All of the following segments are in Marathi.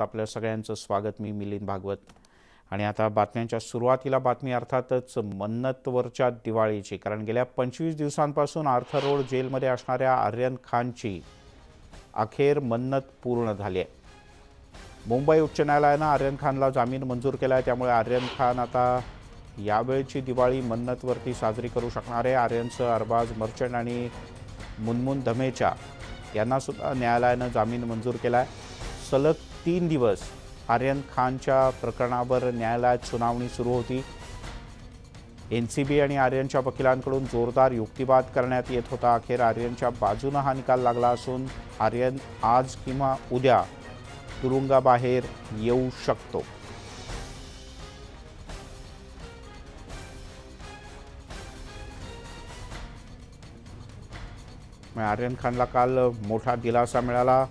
आपल्या सगळ्यांचं स्वागत मी मिलिंद भागवत. आणि आता बातम्यांच्या सुरुवातीला बातमी अर्थातच मन्नतवरच्या दिवाळीची कारण गेल्या पंचवीस दिवसांपासून आर्थर रोड जेलमध्ये असणाऱ्या आर्यन खानची अखेर मन्नत पूर्ण झाली आहे. मुंबई उच्च न्यायालयानं आर्यन खानला जामीन मंजूर केला आहे त्यामुळे आर्यन खान आता यावेळची दिवाळी मन्नतवरती साजरी करू शकणार आहे. आर्यनचं अरबाज मर्चंट आणि मुनमुन धमेचा यांनासुद्धा न्यायालयानं जामीन मंजूर केला आहे सलग तीन दिवस आर्यन खानच्या प्रकरणावर न्यायालयात सुनावणी सुरू होती. एन सी बी आणि आर्यनच्या वकिलांकडून जोरदार युक्तिवाद करण्यात येत होता. अखेर आर्यनच्या बाजूनं हा निकाल लागला असून आर्यन आज किंवा उद्या तुरुंगाबाहेर येऊ शकतो. आर्यन खानला काल मोठा दिलासा मिळाला.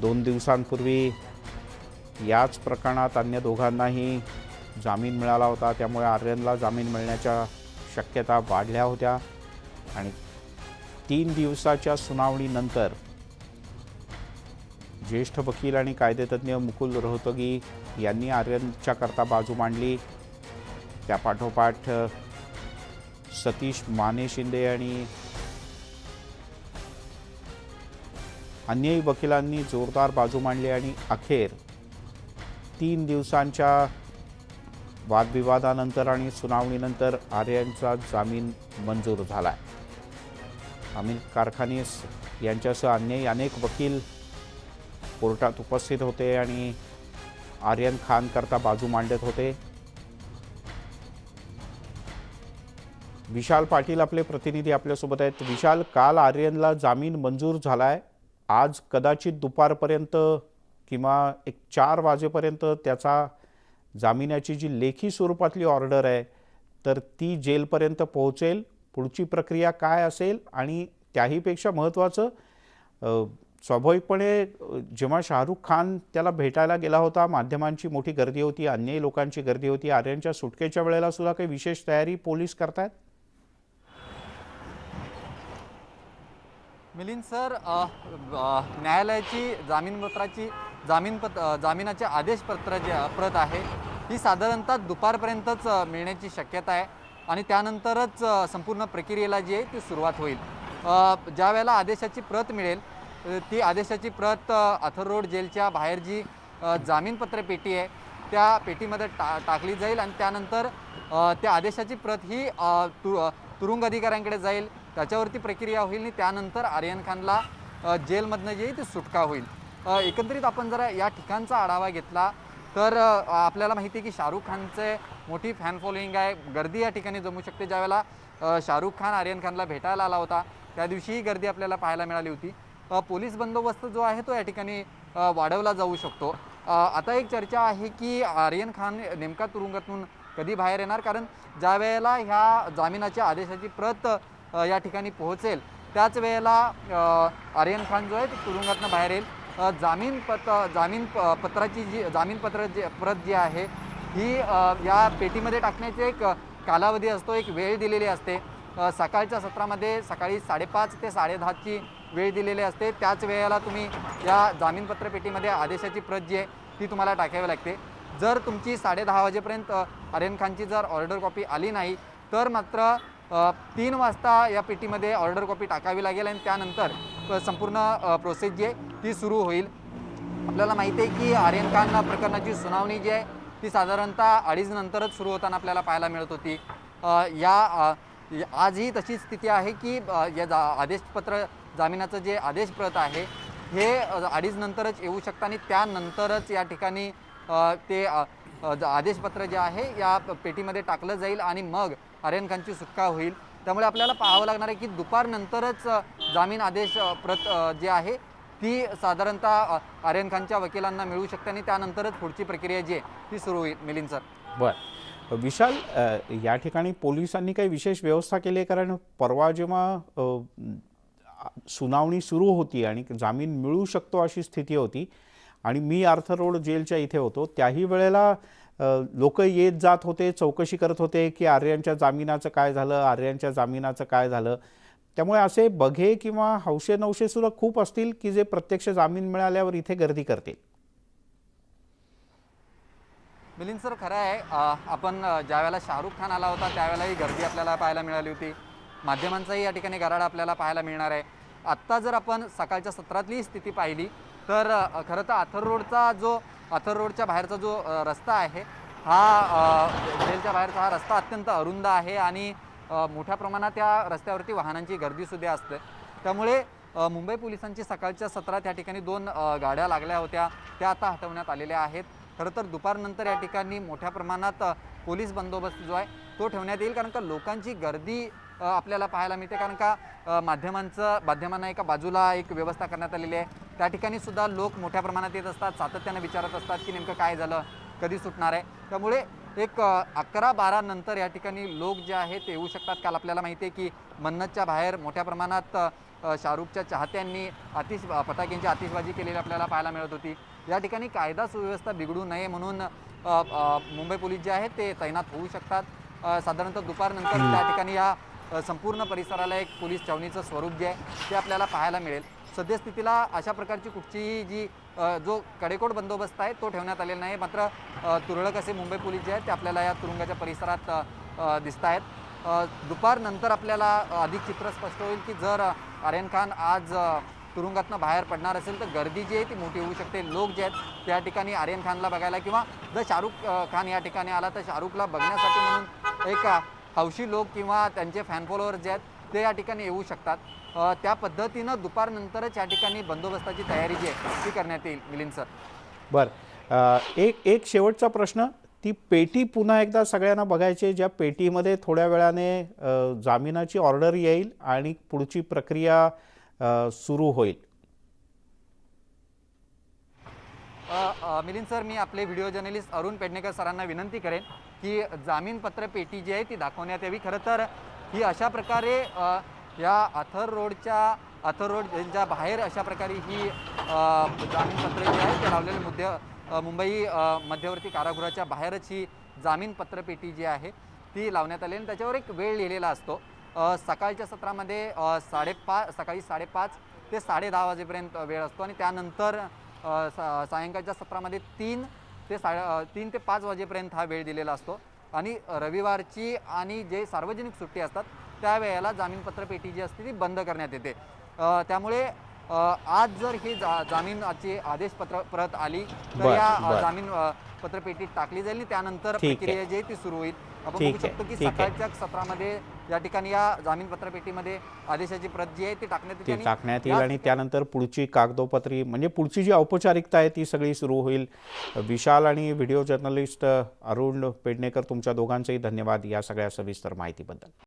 दोन दिवसांपूर्वी याच प्रकरणात अन्य दोघांनाही जामीन मिळाला होता. त्यामुळे आर्यनला जामीन मिळण्याच्या शक्यता वाढल्या होत्या. आणि तीन दिवसाच्या सुनावणीनंतर ज्येष्ठ वकील आणि कायदेतज्ञ मुकुल रोहतगी यांनी आर्यनच्या करता बाजू मांडली. त्यापाठोपाठ सतीश माने शिंदे आणि अन्यही वकिलांनी जोरदार बाजू मांडली आणि अखेर तीन दिवसांच्या वादविवादानंतर आणि सुनावणीनंतर आर्यांचा जामीन मंजूर झाला आहे अमित कारखानीस यांच्यासह अन्यही अनेक वकील कोर्टात उपस्थित होते आणि आर्यन खान करता बाजू मांडत होते. विशाल पाटील आपले प्रतिनिधी आपल्यासोबत आहेत. विशाल काल आर्यनला जामीन मंजूर झाला आहे आज कदाचित दुपारपर्यंत किंवा एक चार वाजेपर्यंत त्याचा जामिनाची जी लेखी स्वरूपातली ऑर्डर आहे तर ती जेलपर्यंत पोहोचेल. पुढची प्रक्रिया काय असेल आणि त्याहीपेक्षा महत्त्वाचं स्वाभाविकपणे जेव्हा शाहरुख खान त्याला भेटायला गेला होता माध्यमांची मोठी गर्दी होती अन्यही लोकांची गर्दी होती आर्यनच्या सुटकेच्या वेळेला सुद्धा काही विशेष तयारी पोलीस करतायत? मिलिंद सर न्यायालयाची जामीनपत्राची जामीनपत पत जामिनाचे आदेशपत्र जे प्रत आहे ही साधारणतः दुपारपर्यंतच मिळण्याची शक्यता आहे आणि त्यानंतरच संपूर्ण प्रक्रियेला जी आहे ती सुरुवात होईल. ज्या वेळेला आदेशाची प्रत मिळेल ती आदेशाची प्रत अथर रोड जेलच्या बाहेर जी जामीनपत्र पेटी आहे त्या पेटीमध्ये टा टाकली जाईल आणि त्यानंतर त्या आदेशाची प्रत ही तु तुरुंग अधिकाऱ्यांकडे जाईल त्याच्यावरती प्रक्रिया होईल आणि त्यानंतर आर्यन खानला जेलमधनं जे आहे ती सुटका होईल. एकंदरीत आपण जरा या ठिकाणचा आढावा घेतला तर आपल्याला माहिती आहे की शाहरुख खानचे मोठी फॅन फॉलोईंग आहे. गर्दी या ठिकाणी जमू शकते ज्यावेळेला शाहरुख खान आर्यन खानला भेटायला आला होता. त्या दिवशीही गर्दी आपल्याला पाहायला मिळाली होती. पोलीस बंदोबस्त जो आहे तो या ठिकाणी वाढवला जाऊ शकतो. आता एक चर्चा आहे की आर्यन खान नेमका तुरुंगातून कधी बाहेर येणार? कारण ज्या वेळेला ह्या जामिनाच्या आदेशाची प्रत या ठिकाणी पोहोचेल त्याच वेळेला आर्यन खान जो आहे तो तुरुंगातनं बाहेर येईल. जामीन पत जामीन प- पत्राची जी जामीनपत्र जे प्रत जी आहे ही या पेटीमध्ये टाकण्याची एक कालावधी असतो एक वेळ दिलेली असते. सकाळच्या सत्रामध्ये सकाळी साडेपाच ते साडेदहाची वेळ दिलेली असते. त्याच वेळेला तुम्ही या जामीनपत्र पेटीमध्ये आदेशाची प्रत जी आहे ती तुम्हाला टाकावी लागते. जर तुमची साडेदहा वाजेपर्यंत आर्यन खानची जर ऑर्डर कॉपी आली नाही तर मात्र तीन वाजता या पेटीमध्ये ऑर्डर कॉपी टाकावी लागेल आणि त्यानंतर संपूर्ण प्रोसेस जी आहे ती सुरू होईल. आपल्याला माहिती आहे की आर्यन खान प्रकरणाची सुनावणी जी आहे ती साधारणतः अडीच नंतरच सुरू होताना आपल्याला पाहायला मिळत होती. या आजही तशीच स्थिती आहे की या जा आदेशपत्र जामिनाचं जे आदेशप्रत आहे हे अडीच नंतरच येऊ शकतं आणि त्यानंतरच या ठिकाणी ते ज- आदेशपत्र जे आहे या पेटीमध्ये टाकलं जाईल आणि मग आर्यन खानची सुटका होईल. त्यामुळे आपल्याला पाहावं लागणार आहे की दुपारनंतरच जामीन आदेश प्रत जे आहे ती साधारणतः आर्यन खानच्या वकिलांना मिळू शकते आणि त्यानंतरच पुढची प्रक्रिया जी आहे ती सुरू होईल. मिलिंद सर. बर. विशाल या ठिकाणी पोलिसांनी काही विशेष व्यवस्था केली आहे? कारण परवा जेव्हा सुनावणी सुरू होती आणि जामीन मिळू शकतो अशी स्थिती होती आणि मी आर्थर रोड जेलच्या इथे होतो. त्याही वेळेला लोक येत जात होते चौकशी करत होते की आर्यांच्या जामिनाचं काय झालं आर्यांच्या जामिनाचं काय झालं. त्यामुळे असे बघे किंवा हौशे नवशे सुद्धा खूप असतील की जे प्रत्यक्ष जामीन मिळाल्यावर इथे गर्दी करतील. मिलिंद सर खरं आहे आपण ज्यावेळेला शाहरुख खान आला होता त्यावेळेलाही गर्दी आपल्याला पाहायला मिळाली होती. माध्यमांचाही या ठिकाणी गराडा आपल्याला पाहायला मिळणार आहे. आत्ता जर आपण सकाळच्या सत्रातली स्थिती पाहिली तर खरं तर आथर रोडचा जो आथर रोडच्या बाहेरचा जो रस्ता आहे हा जेलच्या बाहेरचा हा रस्ता अत्यंत अरुंद आहे आणि मोठ्या प्रमाणात त्या रस्त्यावरती वाहनांची गर्दीसुद्धा असते. त्यामुळे मुंबई पोलिसांची सकाळच्या सत्रात या ठिकाणी दोन गाड्या लागल्या होत्या त्या आता हटवण्यात आलेल्या आहेत. खरं तर दुपारनंतर या ठिकाणी मोठ्या प्रमाणात पोलीस बंदोबस्त जो आहे तो ठेवण्यात येईल. कारण का लोकांची गर्दी आपल्याला पाहायला मिळते. कारण का माध्यमांचं माध्यमांना एका बाजूला एक व्यवस्था करण्यात आलेली आहे. त्या ठिकाणी सुद्धा लोक मोठ्या प्रमाणात येत असतात सातत्याने विचारत असतात की नेमकं काय झालं कधी सुटणार आहे. त्यामुळे एक अकरा बारा नंतर या ठिकाणी लोक जे आहेत ते येऊ शकतात. काल आपल्याला माहिती आहे की मन्नतच्या बाहेर मोठ्या प्रमाणात शाहरुखच्या चाहत्यांनी आतिश फटाक्यांची आतिषबाजी केलेली आपल्याला पाहायला मिळत होती. या ठिकाणी कायदा सुव्यवस्था बिघडू नये म्हणून मुंबई पोलीस जे आहेत ते तैनात होऊ शकतात. साधारणतः दुपारनंतर त्या ठिकाणी या संपूर्ण परिसराला एक पोलीस छावणीचं स्वरूप जे आहे ते आपल्याला पाहायला मिळेल. सद्यस्थितीला अशा प्रकारची कुठचीही जी जो कडेकोट बंदोबस्त आहे तो ठेवण्यात आलेला नाही. मात्र तुरळक असे मुंबई पोलीस जे आहेत ते आपल्याला या तुरुंगाच्या परिसरात दिसत आहेत दुपारनंतर आपल्याला अधिक चित्र स्पष्ट होईल की जर आर्यन खान आज तुरुंगातनं बाहेर पडणार असेल तर गर्दी जी आहे ती मोठी होऊ शकते. लोक जे आहेत त्या ठिकाणी आर्यन खानला बघायला किंवा जर शाहरुख खान या ठिकाणी आला तर शाहरुखला बघण्यासाठी म्हणून एक हौशी लोक किंवा त्यांचे फॅन फॉलोअर जे आहेत ते या ठिकाणी येऊ शकतात. त्या पद्धतीनं दुपारनंतरच या ठिकाणी बंदोबस्ताची तयारी जी आहे ती करण्यात येईल मिलिंद सर बरं. एक एक शेवटचा प्रश्न. ती पेटी पुन्हा एकदा सगळ्यांना बघायची ज्या पेटीमध्ये थोड्या वेळाने जामिनाची ऑर्डर येईल आणि पुढची प्रक्रिया सुरू होईल. मिलिंद सर मी आपले व्हिडिओ जर्नलिस्ट अरुण पेडणेकर सरांना विनंती करेन. की जामीनपत्र पेटी जी आहे ती दाखवण्यात यावी. खरं तर ही अशा प्रकारे या अथर रोडच्या अथर रोडच्या बाहेर अशा प्रकारे ही जामीनपत्र जामीनपत्रे जी आहेत ते लावलेले मुद्दे मुंबई मध्यवर्ती कारागृहाच्या बाहेरच ही जामीनपत्र पेटी जी आहे ती लावण्यात आली. आणि त्याच्यावर एक वेळ लिहिलेला असतो. सकाळच्या सत्रामध्ये अ, साडेपाच सकाळी साडेपाच ते साडे दहा वाजेपर्यंत वेळ असतो. आणि त्यानंतर सा सायंकाळच्या सत्रामध्ये तीन ते साडे अ, तीन ते पाच वाजेपर्यंत हा वेळ दिलेला असतो आणि रविवारची आणि जे सार्वजनिक सुट्टी असतात त्यावेळेला जामीनपत्र पेटी जी असते ती बंद करण्यात येते त्यामुळे आज जर ही जा जामीनाची आदेशपत्र प्रत आली तर या. जामीन अ, पत्र पेटीत टाकली जाईल त्यानंतर. प्रक्रिया जी आहे ती सुरू होईल आपण ठीक बघू शकतो की. सकाळच्या सत्रामध्ये या ठिकाणी या जामीनपत्र पेटीमध्ये आदेशाची प्रत जी आहे ती टाकण्यात ती आणि टाकण्यात येईल आणि त्यानंतर पुढची कागदोपत्री म्हणजे पुढची जी औपचारिकता आहे ती सगळी सुरू होईल विशाल आणि व्हिडिओ जर्नलिस्ट अरुण पेडणेकर तुमच्या दोघांचेही धन्यवाद या सगळ्या सविस्तर माहितीबद्दल